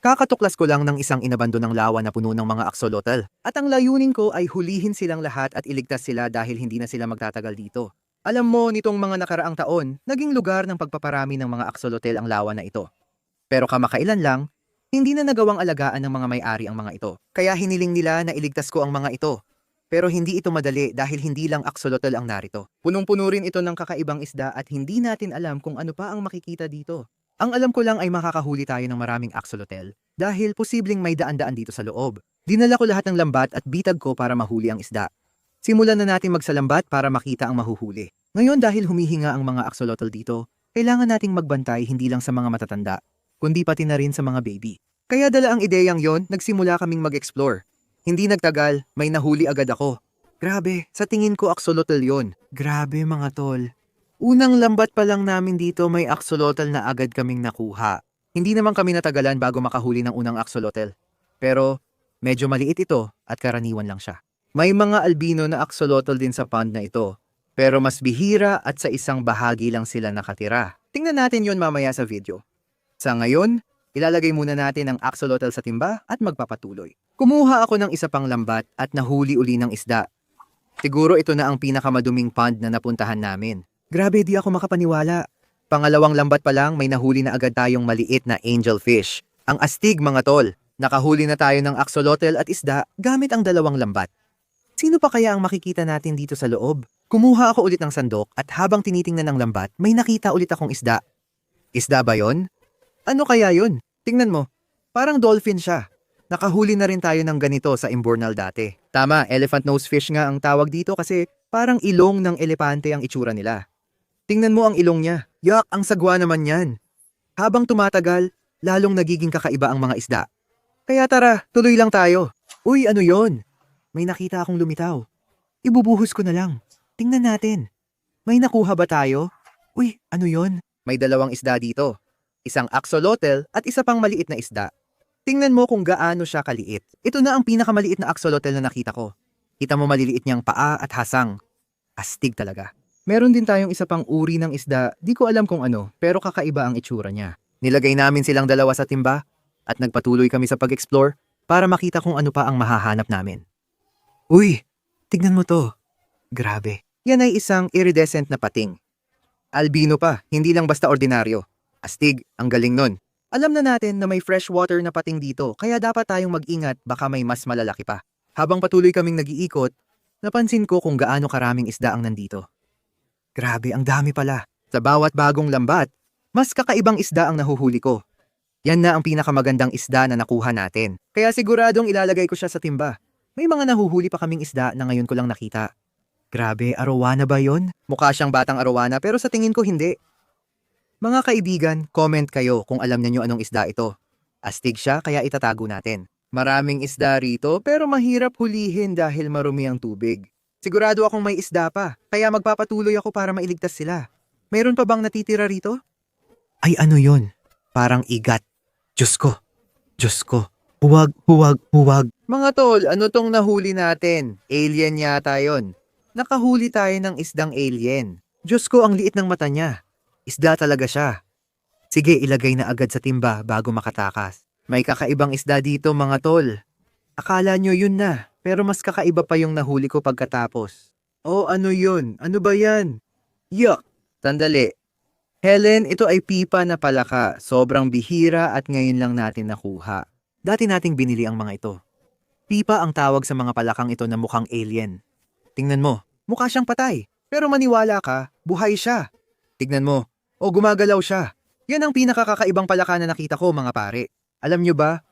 Kakatuklas ko lang ng isang inabandonang lawa na puno ng mga axolotl. At ang layunin ko ay hulihin silang lahat at iligtas sila dahil hindi na sila magtatagal dito. Alam mo, nitong mga nakaraang taon, naging lugar ng pagpaparami ng mga axolotl ang lawa na ito. Pero kamakailan lang, hindi na nagawang alagaan ng mga may-ari ang mga ito. Kaya hiniling nila na iligtas ko ang mga ito. Pero hindi ito madali dahil hindi lang axolotl ang narito. Punong-puno rin ito ng kakaibang isda at hindi natin alam kung ano pa ang makikita dito. Ang alam ko lang ay makakahuli tayo ng maraming axolotl dahil posibleng may daan-daan dito sa loob. Dinala ko lahat ng lambat at bitag ko para mahuli ang isda. Simulan na natin magsalambat para makita ang mahuhuli. Ngayon dahil humihinga ang mga axolotl dito, kailangan nating magbantay hindi lang sa mga matatanda, kundi pati na rin sa mga baby. Kaya dala ang ideyang yon, nagsimula kaming mag-explore. Hindi nagtagal, may nahuli agad ako. Grabe, sa tingin ko axolotl yon. Grabe mga tol. Unang lambat pa lang namin dito may axolotl na agad kaming nakuha. Hindi naman kami natagalan bago makahuli ng unang axolotl. Pero medyo maliit ito at karaniwan lang siya. May mga albino na axolotl din sa pond na ito. Pero mas bihira at sa isang bahagi lang sila nakatira. Tingnan natin yon mamaya sa video. Sa ngayon, ilalagay muna natin ang axolotl sa timba at magpapatuloy. Kumuha ako ng isa pang lambat at nahuli uli ng isda. Siguro ito na ang pinakamaduming pond na napuntahan namin. Grabe, di ako makapaniwala. Pangalawang lambat pa lang, may nahuli na agad tayong maliit na angelfish. Ang astig mga tol. Nakahuli na tayo ng axolotl at isda gamit ang dalawang lambat. Sino pa kaya ang makikita natin dito sa loob? Kumuha ako ulit ng sandok at habang tinitingnan ng lambat, may nakita ulit akong isda. Isda ba yon? Ano kaya yon? Tingnan mo. Parang dolphin siya. Nakahuli na rin tayo ng ganito sa Imbornal dati. Tama, elephant nose fish nga ang tawag dito kasi parang ilong ng elepante ang itsura nila. Tingnan mo ang ilong niya. Yak, ang sagwa naman yan. Habang tumatagal, lalong nagiging kakaiba ang mga isda. Kaya tara, tuloy lang tayo. Uy, ano yon? May nakita akong lumitaw. Ibubuhos ko na lang. Tingnan natin. May nakuha ba tayo? Uy, ano yon? May dalawang isda dito. Isang axolotl at isa pang maliit na isda. Tingnan mo kung gaano siya kaliit. Ito na ang pinakamaliit na axolotl na nakita ko. Kita mo maliliit niyang paa at hasang. Astig talaga. Meron din tayong isa pang uri ng isda, di ko alam kung ano, pero kakaiba ang itsura niya. Nilagay namin silang dalawa sa timba at nagpatuloy kami sa pag-explore para makita kung ano pa ang mahahanap namin. Uy, tignan mo to. Grabe. Yan ay isang iridescent na pating. Albino pa, hindi lang basta ordinaryo. Astig, ang galing nun. Alam na natin na may freshwater na pating dito, kaya dapat tayong mag-ingat baka may mas malalaki pa. Habang patuloy kaming nag-iikot, napansin ko kung gaano karaming isda ang nandito. Grabe, ang dami pala. Sa bawat bagong lambat, mas kakaibang isda ang nahuhuli ko. Yan na ang pinakamagandang isda na nakuha natin. Kaya siguradong ilalagay ko siya sa timba. May mga nahuhuli pa kaming isda na ngayon ko lang nakita. Grabe, arowana ba yon? Mukha siyang batang arowana pero sa tingin ko hindi. Mga kaibigan, comment kayo kung alam niyo anong isda ito. Astig siya kaya itatago natin. Maraming isda rito pero mahirap hulihin dahil marumi ang tubig. Sigurado akong may isda pa, kaya magpapatuloy ako para mailigtas sila. Mayroon pa bang natitira rito? Ay ano yon? Parang igat. Diyos ko. Diyos ko. Huwag, huwag, huwag. Mga tol, ano tong nahuli natin? Alien yata yon. Nakahuli tayo ng isdang alien. Diyos ko, ang liit ng mata niya. Isda talaga siya. Sige, ilagay na agad sa timba bago makatakas. May kakaibang isda dito mga tol. Akala nyo yun na, pero mas kakaiba pa yung nahuli ko pagkatapos. Oh, ano yun? Ano ba yan? Yuck! Sandali. Helen, ito ay pipa na palaka. Sobrang bihira at ngayon lang natin nakuha. Dati nating binili ang mga ito. Pipa ang tawag sa mga palakang ito na mukhang alien. Tingnan mo, mukha siyang patay. Pero maniwala ka, buhay siya. Tignan mo, o gumagalaw siya. Yan ang pinakakakaibang palaka na nakita ko mga pare. Alam nyo ba,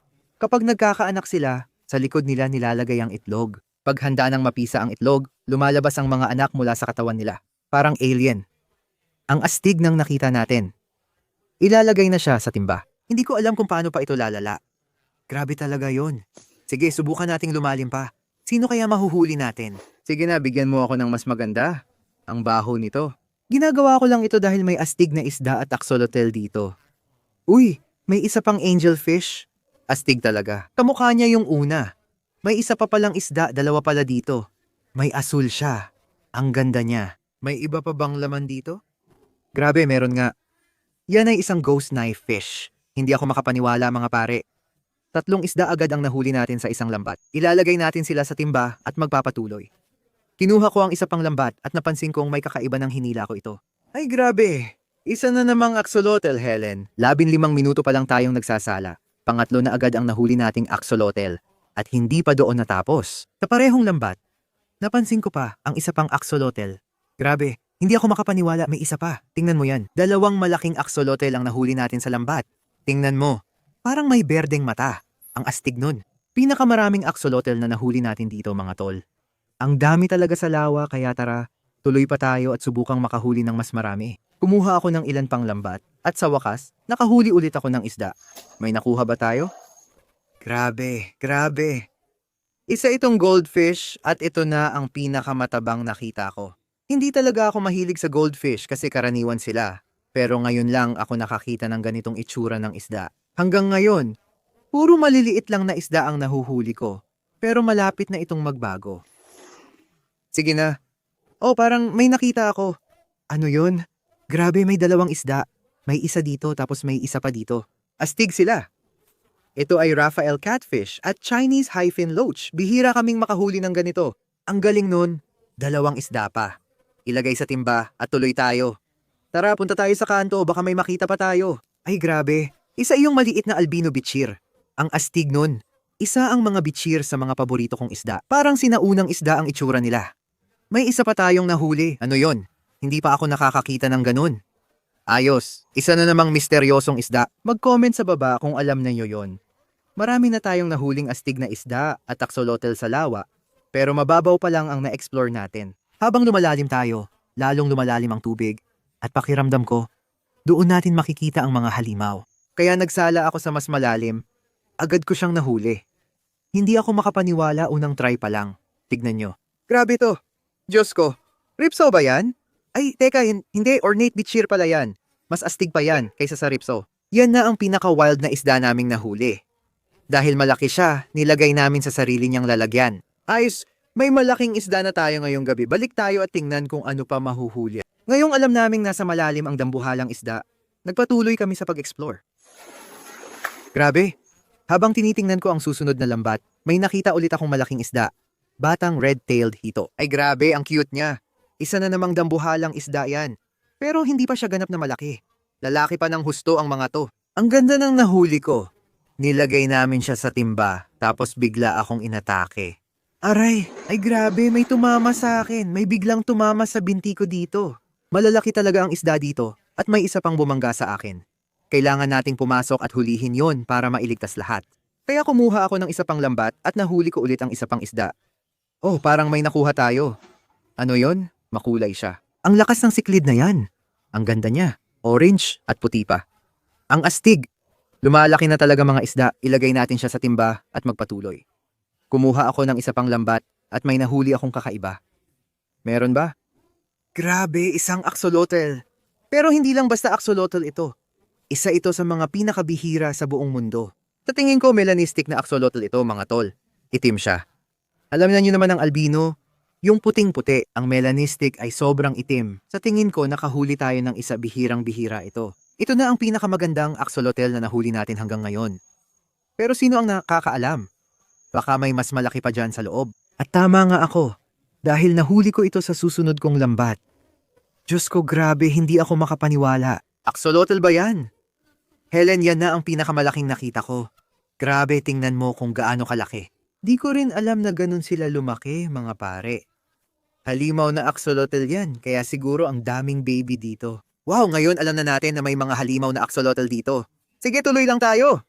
kapag nagkakaanak sila, sa likod nila nilalagay ang itlog. Pag handa ng mapisa ang itlog, lumalabas ang mga anak mula sa katawan nila. Parang alien. Ang astig ng nakita natin. Ilalagay na siya sa timba. Hindi ko alam kung paano pa ito lalala. Grabe talaga yon. Sige, subukan nating lumalim pa. Sino kaya mahuhuli natin? Sige na, bigyan mo ako ng mas maganda. Ang baho nito. Ginagawa ko lang ito dahil may astig na isda at axolotl dito. Uy, may isa pang angelfish. Astig talaga. Kamukha niya yung una. May isa pa palang isda, dalawa pala dito. May asul siya. Ang ganda niya. May iba pa bang laman dito? Grabe, meron nga. Yan ay isang ghost knife fish. Hindi ako makapaniwala mga pare. Tatlong isda agad ang nahuli natin sa isang lambat. Ilalagay natin sila sa timba at magpapatuloy. Kinuha ko ang isa pang lambat at napansin kong may kakaiba ng hinila ko ito. Ay grabe! Isa na namang axolotl, Helen. Labin limang minuto pa lang tayong nagsasala. Pangatlo na agad ang nahuli nating axolotl. At hindi pa doon natapos. Sa parehong lambat, napansin ko pa ang isa pang axolotl. Grabe, hindi ako makapaniwala may isa pa. Tingnan mo yan. Dalawang malaking axolotl ang nahuli natin sa lambat. Tingnan mo. Parang may berdeng mata. Ang astig nun. Pinakamaraming axolotl na nahuli natin dito mga tol. Ang dami talaga sa lawa kaya tara, tuloy pa tayo at subukang makahuli ng mas marami. Kumuha ako ng ilan pang lambat at sa wakas, nakahuli ulit ako ng isda. May nakuha ba tayo? Grabe, grabe. Isa itong goldfish at ito na ang pinakamatabang nakita ko. Hindi talaga ako mahilig sa goldfish kasi karaniwan sila. Pero ngayon lang ako nakakita ng ganitong itsura ng isda. Hanggang ngayon, puro maliliit lang na isda ang nahuhuli ko. Pero malapit na itong magbago. Sige na. Oh, parang may nakita ako. Ano yun? Grabe, may dalawang isda. May isa dito tapos may isa pa dito. Astig sila. Ito ay Raphael Catfish at Chinese Hyphen Loach. Bihira kaming makahuli ng ganito. Ang galing nun, dalawang isda pa. Ilagay sa timba at tuloy tayo. Tara, punta tayo sa kanto, baka may makita pa tayo. Ay grabe, isa iyong maliit na albino bichir. Ang astig nun. Isa ang mga bichir sa mga paborito kong isda. Parang sinaunang isda ang itsura nila. May isa pa tayong nahuli. Ano yon? Hindi pa ako nakakakita ng ganun. Ayos, isa na namang misteryosong isda. Mag-comment sa baba kung alam na yon. Marami na tayong nahuling astig na isda at axolotl sa lawa, pero mababaw pa lang ang na-explore natin. Habang lumalalim tayo, lalong lumalalim ang tubig, at pakiramdam ko, doon natin makikita ang mga halimaw. Kaya nagsala ako sa mas malalim, agad ko siyang nahuli. Hindi ako makapaniwala unang try pa lang. Tignan nyo. Grabe to. Diyos ko. Ripso ba yan? Ay, teka, hin- hindi. Ornate bichir pala yan. Mas astig pa yan kaysa sa ripso. Yan na ang pinaka-wild na isda naming nahuli. Dahil malaki siya, nilagay namin sa sarili niyang lalagyan. Ayos, may malaking isda na tayo ngayong gabi. Balik tayo at tingnan kung ano pa mahuhuli. Ngayong alam naming nasa malalim ang dambuhalang isda, nagpatuloy kami sa pag-explore. Grabe, habang tinitingnan ko ang susunod na lambat, may nakita ulit akong malaking isda. Batang red-tailed hito. Ay grabe, ang cute niya. Isa na namang dambuhalang isda yan. Pero hindi pa siya ganap na malaki. Lalaki pa ng husto ang mga to. Ang ganda ng nahuli ko. Nilagay namin siya sa timba, tapos bigla akong inatake. Aray, ay grabe, may tumama sa akin. May biglang tumama sa binti ko dito. Malalaki talaga ang isda dito, at may isa pang bumangga sa akin. Kailangan nating pumasok at hulihin yon para mailigtas lahat. Kaya kumuha ako ng isa pang lambat at nahuli ko ulit ang isa pang isda. Oh, parang may nakuha tayo. Ano yon? Makulay siya. Ang lakas ng siklid na yan. Ang ganda niya. Orange at puti pa. Ang astig. Lumalaki na talaga mga isda. Ilagay natin siya sa timba at magpatuloy. Kumuha ako ng isa pang lambat at may nahuli akong kakaiba. Meron ba? Grabe, isang axolotl. Pero hindi lang basta axolotl ito. Isa ito sa mga pinakabihira sa buong mundo. Sa tingin ko, melanistic na axolotl ito, mga tol. Itim siya. Alam na niyo naman ang albino, yung puting-puti, ang melanistic ay sobrang itim. Sa tingin ko, nakahuli tayo ng isa bihirang-bihira ito. Ito na ang pinakamagandang axolotl na nahuli natin hanggang ngayon. Pero sino ang nakakaalam? Baka may mas malaki pa dyan sa loob. At tama nga ako, dahil nahuli ko ito sa susunod kong lambat. Diyos ko grabe, hindi ako makapaniwala. Axolotl ba yan? Helen, yan na ang pinakamalaking nakita ko. Grabe, tingnan mo kung gaano kalaki. Di ko rin alam na ganun sila lumaki, mga pare. Halimaw na axolotl yan, kaya siguro ang daming baby dito. Wow, ngayon alam na natin na may mga halimaw na axolotl dito. Sige, tuloy lang tayo.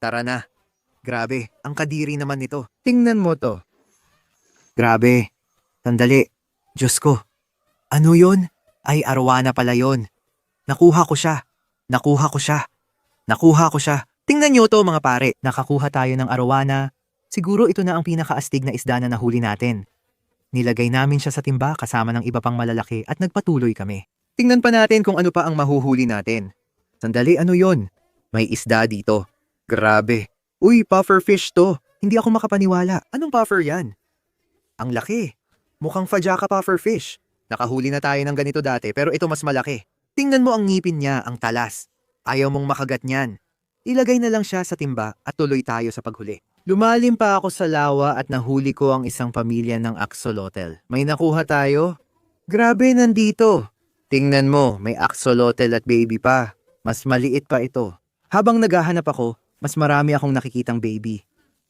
Tara na. Grabe, ang kadiri naman nito. Tingnan mo to. Grabe. Sandali. Diyos ko. Ano yon? Ay, arwana pala yon. Nakuha ko siya. Nakuha ko siya. Nakuha ko siya. Tingnan niyo to mga pare. Nakakuha tayo ng arwana. Siguro ito na ang pinakaastig na isda na nahuli natin. Nilagay namin siya sa timba kasama ng iba pang malalaki at nagpatuloy kami. Tingnan pa natin kung ano pa ang mahuhuli natin. Sandali, ano yon? May isda dito. Grabe. Uy, pufferfish to. Hindi ako makapaniwala. Anong puffer yan? Ang laki. Mukhang Fajaka pufferfish. Nakahuli na tayo ng ganito dati pero ito mas malaki. Tingnan mo ang ngipin niya, ang talas. Ayaw mong makagat niyan. Ilagay na lang siya sa timba at tuloy tayo sa paghuli. Lumalim pa ako sa lawa at nahuli ko ang isang pamilya ng axolotl. May nakuha tayo? Grabe, nandito. Tingnan mo, may axolotl at baby pa. Mas maliit pa ito. Habang naghahanap ako, mas marami akong nakikitang baby.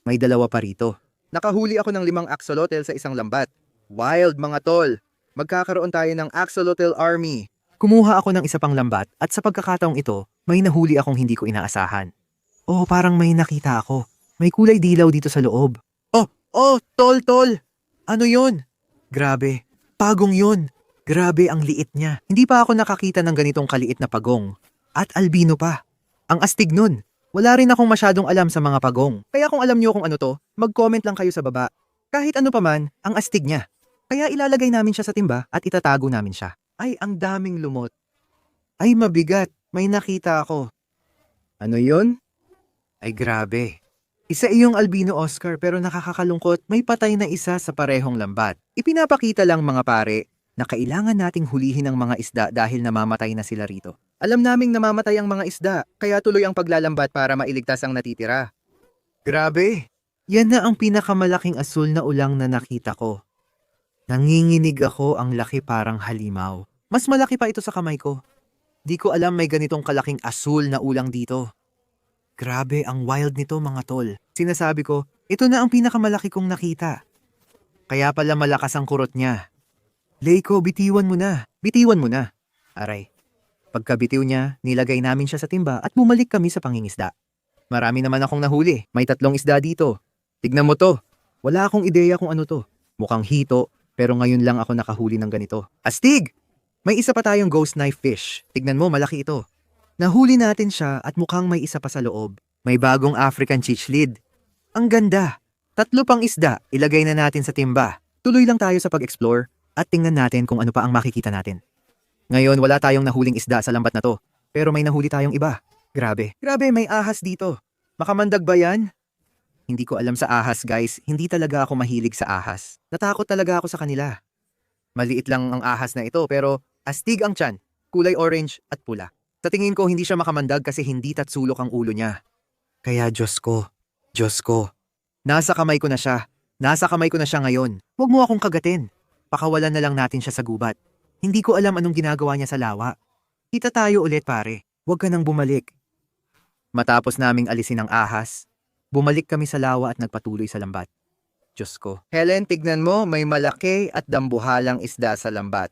May dalawa pa rito. Nakahuli ako ng limang axolotl sa isang lambat. Wild mga tol. Magkakaroon tayo ng axolotl army. Kumuha ako ng isa pang lambat at sa pagkakataong ito, may nahuli akong hindi ko inaasahan. Oh, parang may nakita ako. May kulay dilaw dito sa loob. Oh, oh, tol, tol. Ano yon? Grabe. Pagong yon. Grabe ang liit niya. Hindi pa ako nakakita ng ganitong kaliit na pagong. At albino pa. Ang astig nun. Wala rin akong masyadong alam sa mga pagong. Kaya kung alam niyo kung ano to, mag-comment lang kayo sa baba. Kahit ano pa man, ang astig niya. Kaya ilalagay namin siya sa timba at itatago namin siya. Ay, ang daming lumot. Ay, mabigat. May nakita ako. Ano yun? Ay, grabe. Isa iyong albino Oscar pero nakakakalungkot may patay na isa sa parehong lambat. Ipinapakita lang mga pare na kailangan nating hulihin ang mga isda dahil namamatay na sila rito. Alam naming namamatay ang mga isda, kaya tuloy ang paglalambat para mailigtas ang natitira. Grabe! Yan na ang pinakamalaking asul na ulang na nakita ko. Nanginginig ako ang laki parang halimaw. Mas malaki pa ito sa kamay ko. Di ko alam may ganitong kalaking asul na ulang dito. Grabe ang wild nito mga tol. Sinasabi ko, ito na ang pinakamalaki kong nakita. Kaya pala malakas ang kurot niya. Leiko, bitiwan mo na. Bitiwan mo na. Aray. Pagkabitiw niya, nilagay namin siya sa timba at bumalik kami sa pangingisda. Marami naman akong nahuli. May tatlong isda dito. Tignan mo to. Wala akong ideya kung ano to. Mukhang hito, pero ngayon lang ako nakahuli ng ganito. Astig! May isa pa tayong ghost knife fish. Tignan mo, malaki ito. Nahuli natin siya at mukhang may isa pa sa loob. May bagong African chichlid. Ang ganda. Tatlo pang isda, ilagay na natin sa timba. Tuloy lang tayo sa pag-explore at tingnan natin kung ano pa ang makikita natin. Ngayon, wala tayong nahuling isda sa lambat na to. Pero may nahuli tayong iba. Grabe. Grabe, may ahas dito. Makamandag ba yan? Hindi ko alam sa ahas, guys. Hindi talaga ako mahilig sa ahas. Natakot talaga ako sa kanila. Maliit lang ang ahas na ito pero astig ang tiyan, kulay orange at pula. Sa tingin ko hindi siya makamandag kasi hindi tatsulok ang ulo niya. Kaya Diyos ko, Diyos ko. Nasa kamay ko na siya. Nasa kamay ko na siya ngayon. Huwag mo akong kagatin. Pakawalan na lang natin siya sa gubat. Hindi ko alam anong ginagawa niya sa lawa. Kita tayo ulit pare. Huwag ka nang bumalik. Matapos naming alisin ang ahas, bumalik kami sa lawa at nagpatuloy sa lambat. Diyos ko. Helen, tignan mo, may malaki at dambuhalang isda sa lambat.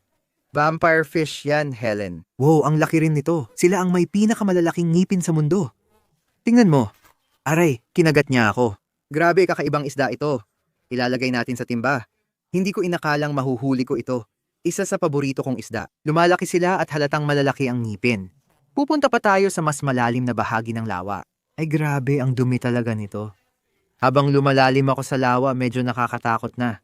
Vampire fish yan, Helen. Wow, ang laki rin nito. Sila ang may pinakamalalaking ngipin sa mundo. Tingnan mo. Aray, kinagat niya ako. Grabe, kakaibang isda ito. Ilalagay natin sa timba. Hindi ko inakalang mahuhuli ko ito. Isa sa paborito kong isda. Lumalaki sila at halatang malalaki ang ngipin. Pupunta pa tayo sa mas malalim na bahagi ng lawa. Ay grabe, ang dumi talaga nito. Habang lumalalim ako sa lawa, medyo nakakatakot na.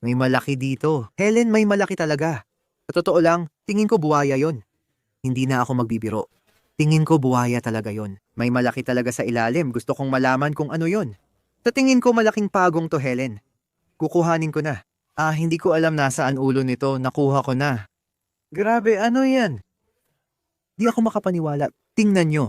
May malaki dito. Helen, may malaki talaga. Sa totoo lang, tingin ko buwaya yon. Hindi na ako magbibiro. Tingin ko buwaya talaga yon. May malaki talaga sa ilalim. Gusto kong malaman kung ano yon. Sa tingin ko malaking pagong to, Helen. Kukuhanin ko na. Ah, hindi ko alam nasaan ulo nito. Nakuha ko na. Grabe, ano yan? Di ako makapaniwala. Tingnan nyo.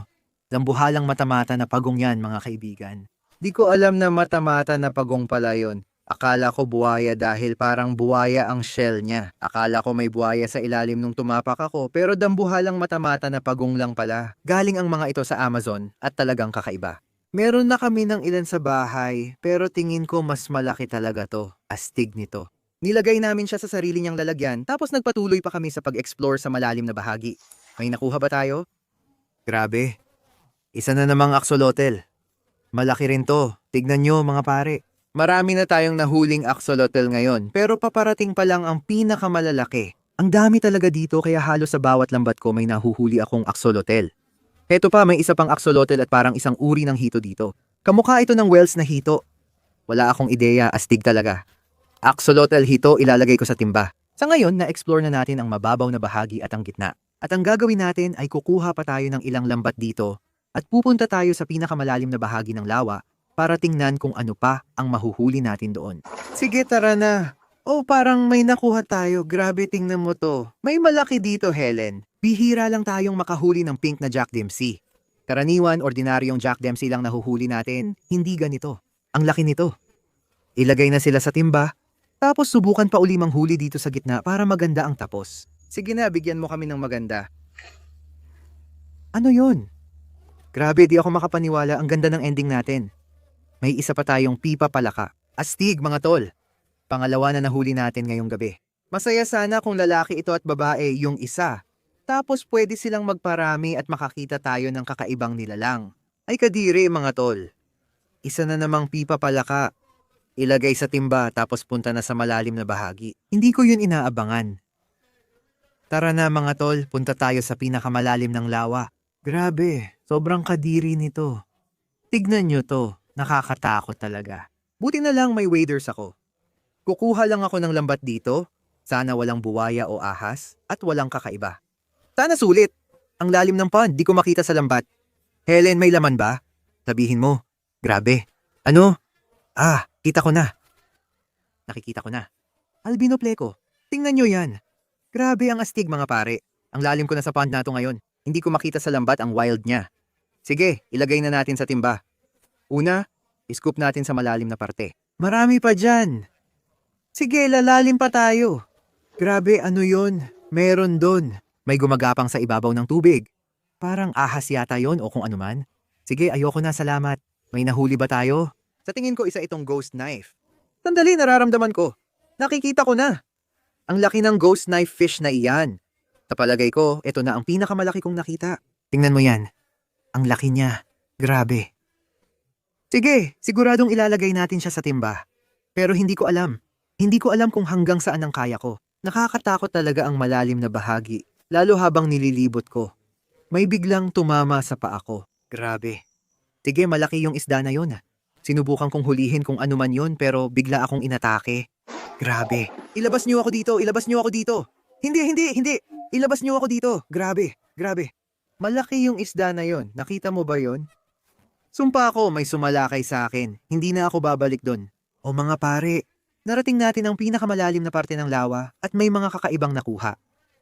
Lambuhalang matamata na pagong yan, mga kaibigan. Di ko alam na matamata na pagong pala yon. Akala ko buwaya dahil parang buwaya ang shell niya. Akala ko may buwaya sa ilalim nung tumapak ako pero dambuhalang matamata na pagong lang pala. Galing ang mga ito sa Amazon at talagang kakaiba. Meron na kami ng ilan sa bahay pero tingin ko mas malaki talaga to. Astig nito. Nilagay namin siya sa sarili niyang lalagyan tapos nagpatuloy pa kami sa pag-explore sa malalim na bahagi. May nakuha ba tayo? Grabe. Isa na namang axolotl. Malaki rin to. Tignan nyo mga pare. Marami na tayong nahuling axolotl ngayon pero paparating pa lang ang pinakamalalaki. Ang dami talaga dito kaya halos sa bawat lambat ko may nahuhuli akong axolotl. Heto pa may isa pang axolotl at parang isang uri ng hito dito. Kamukha ito ng whales na hito. Wala akong ideya, astig talaga. Axolotl hito ilalagay ko sa timba. Sa ngayon, na-explore na natin ang mababaw na bahagi at ang gitna. At ang gagawin natin ay kukuha pa tayo ng ilang lambat dito at pupunta tayo sa pinakamalalim na bahagi ng lawa para tingnan kung ano pa ang mahuhuli natin doon. Sige, tara na. Oh, parang may nakuha tayo. Grabe, tingnan mo to. May malaki dito, Helen. Bihira lang tayong makahuli ng pink na Jack Dempsey. Karaniwan, ordinaryong Jack Dempsey lang nahuhuli natin. Hindi ganito. Ang laki nito. Ilagay na sila sa timba, tapos subukan pa uli manghuli dito sa gitna para maganda ang tapos. Sige na, bigyan mo kami ng maganda. Ano yon? Grabe, di ako makapaniwala. Ang ganda ng ending natin. May isa pa tayong pipa palaka. Astig, mga tol. Pangalawa na nahuli natin ngayong gabi. Masaya sana kung lalaki ito at babae yung isa. Tapos pwede silang magparami at makakita tayo ng kakaibang nilalang. Ay kadiri, mga tol. Isa na namang pipa palaka. Ilagay sa timba tapos punta na sa malalim na bahagi. Hindi ko yun inaabangan. Tara na mga tol, punta tayo sa pinakamalalim ng lawa. Grabe, sobrang kadiri nito. Tignan nyo to, nakakatakot talaga. Buti na lang may waders ako. Kukuha lang ako ng lambat dito, sana walang buwaya o ahas, at walang kakaiba. Sana sulit. Ang lalim ng pond, di ko makita sa lambat. Helen, may laman ba? Sabihin mo. Grabe. Ano? Ah, kita ko na. Nakikita ko na. Albino Pleco, tingnan nyo yan. Grabe ang astig mga pare. Ang lalim ko na sa pond na to ngayon. Hindi ko makita sa lambat ang wild niya. Sige, ilagay na natin sa timba. Una, iscoop natin sa malalim na parte. Marami pa dyan. Sige, lalalim pa tayo. Grabe, ano yon? Meron doon. May gumagapang sa ibabaw ng tubig. Parang ahas yata yon o kung anuman. Sige, ayoko na, salamat. May nahuli ba tayo? Sa tingin ko, isa itong ghost knife. Sandali, nararamdaman ko. Nakikita ko na. Ang laki ng ghost knife fish na iyan. Sa palagay ko, ito na ang pinakamalaki kong nakita. Tingnan mo yan. Ang laki niya. Grabe. Sige, siguradong ilalagay natin siya sa timba. Pero hindi ko alam. Hindi ko alam kung hanggang saan ang kaya ko. Nakakatakot talaga ang malalim na bahagi, lalo habang nililibot ko. May biglang tumama sa paa ko. Grabe. Sige, malaki yung isda na yon. Sinubukan kong hulihin kung ano man yon pero bigla akong inatake. Grabe. Ilabas niyo ako dito, ilabas niyo ako dito. Hindi, hindi, hindi. Ilabas niyo ako dito. Grabe, grabe. Malaki yung isda na yon. Nakita mo ba yon? Sumpa ako, may sumalakay sa akin. Hindi na ako babalik doon. O mga pare, narating natin ang pinakamalalim na parte ng lawa at may mga kakaibang nakuha.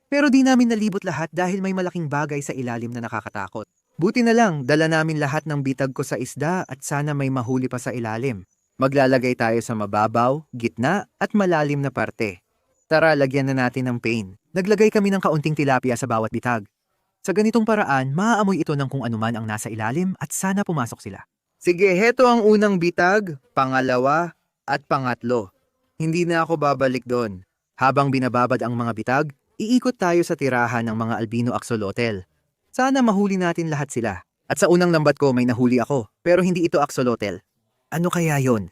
Pero di namin nalibot lahat dahil may malaking bagay sa ilalim na nakakatakot. Buti na lang, dala namin lahat ng bitag ko sa isda at sana may mahuli pa sa ilalim. Maglalagay tayo sa mababaw, gitna at malalim na parte. Tara, lagyan na natin ng pain. Naglagay kami ng kaunting tilapia sa bawat bitag. Sa ganitong paraan, maaamoy ito ng kung anuman ang nasa ilalim at sana pumasok sila. Sige, heto ang unang bitag, pangalawa, at pangatlo. Hindi na ako babalik doon. Habang binababad ang mga bitag, iikot tayo sa tirahan ng mga albino axolotl. Sana mahuli natin lahat sila. At sa unang lambat ko may nahuli ako, pero hindi ito axolotl. Ano kaya yon?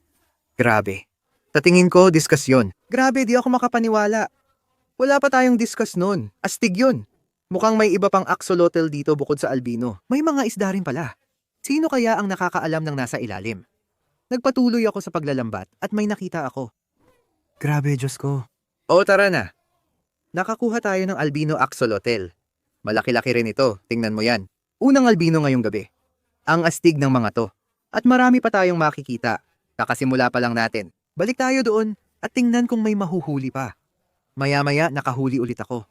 Grabe. Sa tingin ko, diskusyon. Grabe, di ako makapaniwala. Wala pa tayong discuss nun. Astig yun. Mukhang may iba pang axolotl dito bukod sa albino. May mga isda rin pala. Sino kaya ang nakakaalam ng nasa ilalim? Nagpatuloy ako sa paglalambat at may nakita ako. Grabe, Diyos ko. O tara na. Nakakuha tayo ng albino axolotl. Malaki-laki rin ito, tingnan mo yan. Unang albino ngayong gabi. Ang astig ng mga to. At marami pa tayong makikita. Kakasimula pa lang natin. Balik tayo doon at tingnan kung may mahuhuli pa. Maya-maya nakahuli ulit ako.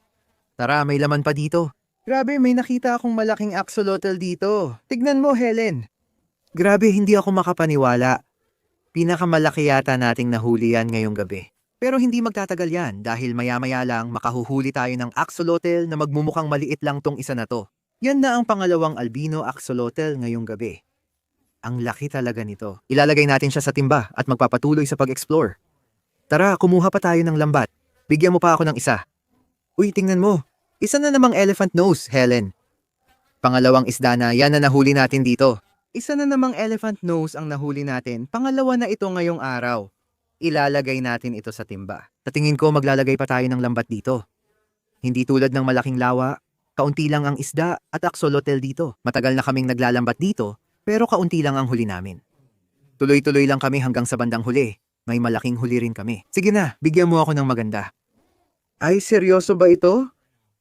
Tara, may laman pa dito. Grabe, may nakita akong malaking axolotl dito. Tignan mo, Helen. Grabe, hindi ako makapaniwala. Pinakamalaki yata nating nahuli yan ngayong gabi. Pero hindi magtatagal yan dahil maya-maya lang makahuhuli tayo ng axolotl na magmumukhang maliit lang tong isa na to. Yan na ang pangalawang albino axolotl ngayong gabi. Ang laki talaga nito. Ilalagay natin siya sa timba at magpapatuloy sa pag-explore. Tara, kumuha pa tayo ng lambat. Bigyan mo pa ako ng isa. Uy, tingnan mo. Isa na namang elephant nose, Helen. Pangalawang isda na yan na nahuli natin dito. Isa na namang elephant nose ang nahuli natin. Pangalawa na ito ngayong araw. Ilalagay natin ito sa timba. Sa tingin ko maglalagay pa tayo ng lambat dito. Hindi tulad ng malaking lawa, kaunti lang ang isda at axolotl dito. Matagal na kaming naglalambat dito, pero kaunti lang ang huli namin. Tuloy-tuloy lang kami hanggang sa bandang huli. May malaking huli rin kami. Sige na, bigyan mo ako ng maganda. Ay, seryoso ba ito?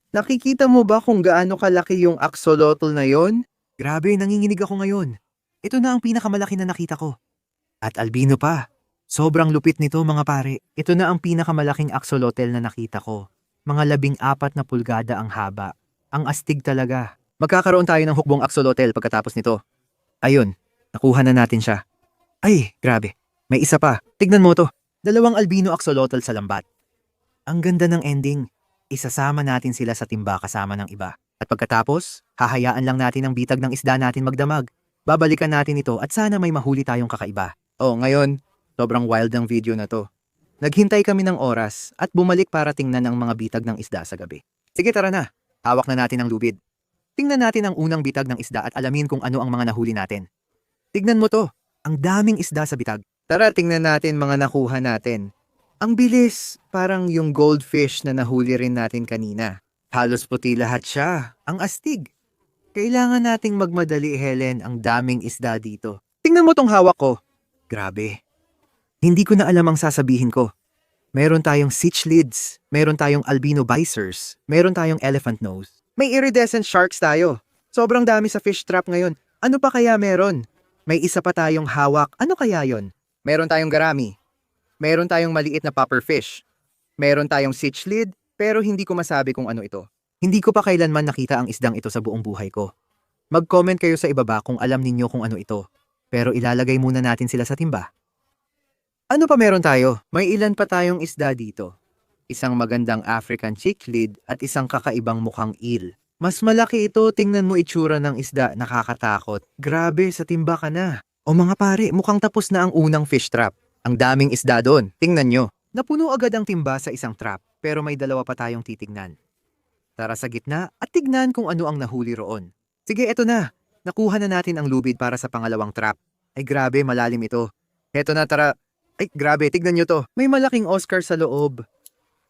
Nakikita mo ba kung gaano kalaki yung axolotl na yon? Grabe, nanginginig ako ngayon. Ito na ang pinakamalaki na nakita ko. At albino pa. Sobrang lupit nito mga pare. Ito na ang pinakamalaking axolotl na nakita ko. Mga labing apat na pulgada ang haba. Ang astig talaga. Magkakaroon tayo ng hukbong axolotl pagkatapos nito. Ayun, nakuha na natin siya. Ay, grabe. May isa pa. Tignan mo to. Dalawang albino axolotl sa lambat. Ang ganda ng ending. Isasama natin sila sa timba kasama ng iba. At pagkatapos, hahayaan lang natin ang bitag ng isda natin magdamag. Babalikan natin ito at sana may mahuli tayong kakaiba. Oh, ngayon, sobrang wild ng video na to. Naghintay kami ng oras at bumalik para tingnan ang mga bitag ng isda sa gabi. Sige tara na, hawak na natin ang lubid. Tingnan natin ang unang bitag ng isda at alamin kung ano ang mga nahuli natin. Tignan mo to, ang daming isda sa bitag. Tara tingnan natin mga nakuha natin. Ang bilis, parang yung goldfish na nahuli rin natin kanina. Halos puti lahat siya, ang astig. Kailangan nating magmadali, Helen, ang daming isda dito. Tingnan mo tong hawak ko. Grabe. Hindi ko na alam ang sasabihin ko. Meron tayong cichlids, meron tayong albino bisers, meron tayong elephant nose. May iridescent sharks tayo. Sobrang dami sa fish trap ngayon. Ano pa kaya meron? May isa pa tayong hawak. Ano kaya yon? Meron tayong garami. Meron tayong maliit na pufferfish. Meron tayong cichlid, pero hindi ko masabi kung ano ito. Hindi ko pa kailanman nakita ang isdang ito sa buong buhay ko. Mag-comment kayo sa ibaba kung alam ninyo kung ano ito. Pero ilalagay muna natin sila sa timba. Ano pa meron tayo? May ilan pa tayong isda dito. Isang magandang African cichlid at isang kakaibang mukhang eel. Mas malaki ito, tingnan mo itsura ng isda, nakakatakot. Grabe, sa timba ka na. O mga pare, mukhang tapos na ang unang fish trap. Ang daming isda doon, tingnan nyo. Napuno agad ang timba sa isang trap, pero may dalawa pa tayong titignan. Tara sa gitna at tignan kung ano ang nahuli roon. Sige, eto na. Nakuha na natin ang lubid para sa pangalawang trap. Ay grabe, malalim ito. Eto na, tara. Ay, grabe, tignan nyo to. May malaking Oscar sa loob.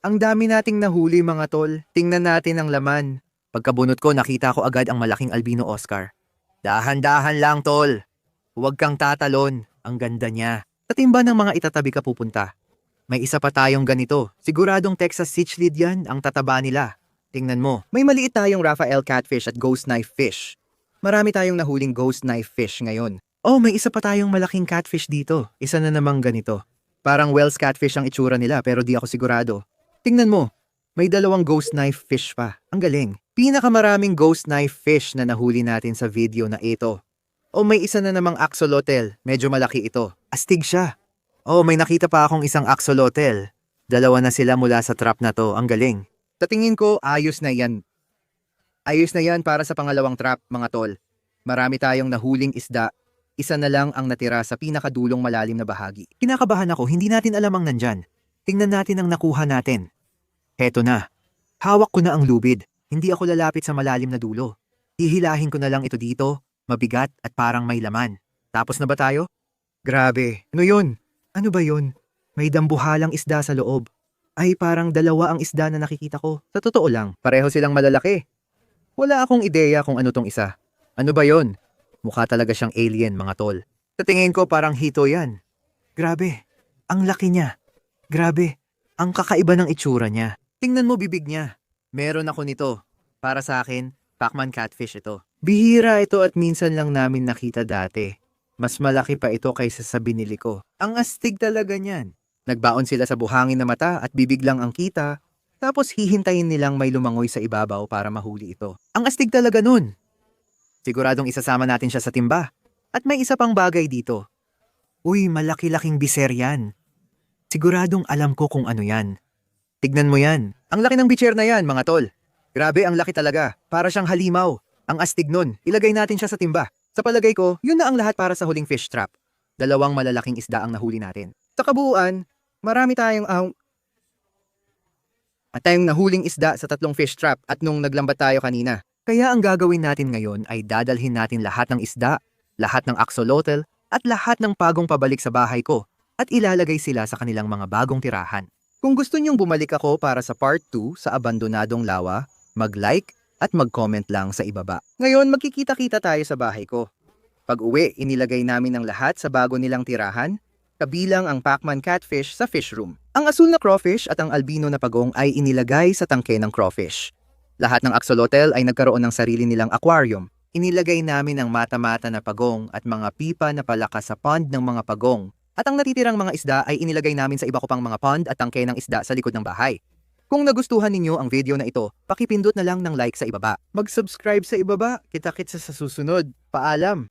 Ang dami nating nahuli mga tol. Tingnan natin ang laman. Pagkabunot ko, nakita ko agad ang malaking albino Oscar. Dahan-dahan lang, tol. Huwag kang tatalon. Ang ganda niya. Sa timba ng mga itatabi ka pupunta. May isa pa tayong ganito. Siguradong Texas Cichlid yan ang tataba nila. Tingnan mo. May maliit tayong Raphael catfish at ghost knife fish. Marami tayong nahuling ghost knife fish ngayon. Oh, may isa pa tayong malaking catfish dito. Isa na namang ganito. Parang Wells catfish ang itsura nila pero di ako sigurado. Tingnan mo, may dalawang ghost knife fish pa. Ang galing. Pinakamaraming ghost knife fish na nahuli natin sa video na ito. O may isa na namang axolotl. Medyo malaki ito. Astig siya. Oh, may nakita pa akong isang axolotl. Dalawa na sila mula sa trap na to. Ang galing. Sa tingin ko, ayos na yan. Ayos na yan para sa pangalawang trap, mga tol. Marami tayong nahuling isda. Isa na lang ang natira sa pinakadulong malalim na bahagi. Kinakabahan ako, hindi natin alam ang nandyan. Tingnan natin ang nakuha natin. Heto na. Hawak ko na ang lubid. Hindi ako lalapit sa malalim na dulo. Hihilahin ko na lang ito dito, mabigat at parang may laman. Tapos na ba tayo? Grabe. Ano yun? Ano ba yun? May dambuhalang isda sa loob. Ay parang dalawa ang isda na nakikita ko. Sa totoo lang, pareho silang malalaki. Wala akong ideya kung ano tong isa. Ano ba yon? Mukha talaga siyang alien, mga tol. Sa tingin ko parang hito yan. Grabe, ang laki niya. Grabe, ang kakaiba ng itsura niya. Tingnan mo bibig niya. Meron ako nito. Para sa akin, Pacman catfish ito. Bihira ito at minsan lang namin nakita dati. Mas malaki pa ito kaysa sa binili ko. Ang astig talaga niyan. Nagbaon sila sa buhangin na mata at bibig lang ang kita, tapos hihintayin nilang may lumangoy sa ibabaw para mahuli ito. Ang astig talaga nun. Siguradong isasama natin siya sa timba. At may isa pang bagay dito. Uy, malaki-laking biser yan. Siguradong alam ko kung ano yan. Tignan mo yan. Ang laki ng bicher na yan, mga tol. Grabe, ang laki talaga. Para siyang halimaw. Ang astig nun. Ilagay natin siya sa timba. Sa palagay ko, yun na ang lahat para sa huling fish trap. Dalawang malalaking isda ang nahuli natin. Sa kabuuan, marami tayong ang at tayong nahuling isda sa tatlong fish trap at nung naglambat tayo kanina. Kaya ang gagawin natin ngayon ay dadalhin natin lahat ng isda, lahat ng axolotl, at lahat ng pagong pabalik sa bahay ko at ilalagay sila sa kanilang mga bagong tirahan. Kung gusto niyong bumalik ako para sa part 2 sa abandonadong lawa, mag-like at mag-comment lang sa ibaba. Ngayon, magkikita-kita tayo sa bahay ko. Pag uwi, inilagay namin ang lahat sa bago nilang tirahan, kabilang ang Pacman catfish sa fish room. Ang asul na crawfish at ang albino na pagong ay inilagay sa tangke ng crawfish. Lahat ng axolotl ay nagkaroon ng sarili nilang aquarium. Inilagay namin ang mata-mata na pagong at mga pipa na palakas sa pond ng mga pagong. At ang natitirang mga isda ay inilagay namin sa iba ko pang mga pond at tangke ng isda sa likod ng bahay. Kung nagustuhan ninyo ang video na ito, pakipindot na lang ng like sa ibaba. Mag-subscribe sa ibaba. Kita-kits sa susunod. Paalam!